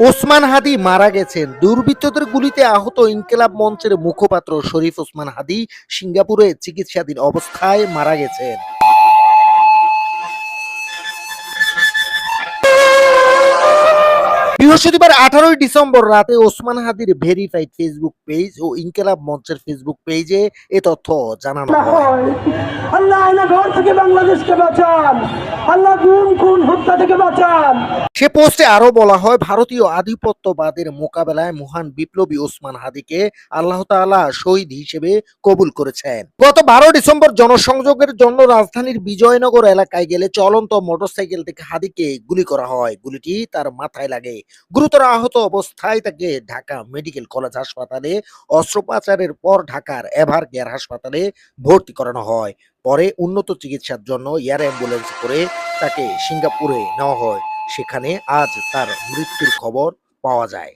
ওসমান হাদি মারা গেছেন। দুর্বৃত্তদের গুলিতে আহত ইনকেলাব মঞ্চের মুখপাত্র শরীফ ওসমান হাদি সিঙ্গাপুরে চিকিৎসাধীন অবস্থায় মারা গেছেন। বৃহস্পতিবার আঠারোই ডিসেম্বর রাতে ওসমান হাদির ভেরিফাইড ফেসবুক পেজ ও ইনকেলাব মঞ্চের ফেসবুক পেজে এ তথ্য জানানো হয়। আল্লাহ ঘর থেকে বাংলাদেশকে বাঁচান। আল্লাহ গুম খুন হত্যা থেকে বাঁচান। সে পোস্টে আরও বলা হয় ভারতীয় আধিপত্যবাদের মোকাবেলায় মহান বিপ্লবী ওসমান হাদিকে আল্লাহ তাআলা শহীদ হিসেবে কবুল করেছেন। গত বারো ডিসেম্বর জনসংযোগের জন্য রাজধানীর বিজয়নগর এলাকায় গেলে চলন্ত মোটরসাইকেল থেকে হাদিকে গুলি করা হয়। গুলিটি তার মাথায় লাগে। গুরুতর আহত অবস্থায় তাকে ঢাকা মেডিকেল কলেজ হাসপাতালে অস্ত্রোপচারের পর ঢাকার এভার কেয়ার হাসপাতালে ভর্তি করানো হয়। পরে উন্নত চিকিৎসার জন্য এয়ার অ্যাম্বুলেন্স করে তাকে সিঙ্গাপুরে নেওয়া হয়। সেখানে আজ তার মৃত্যুর খবর পাওয়া যায়।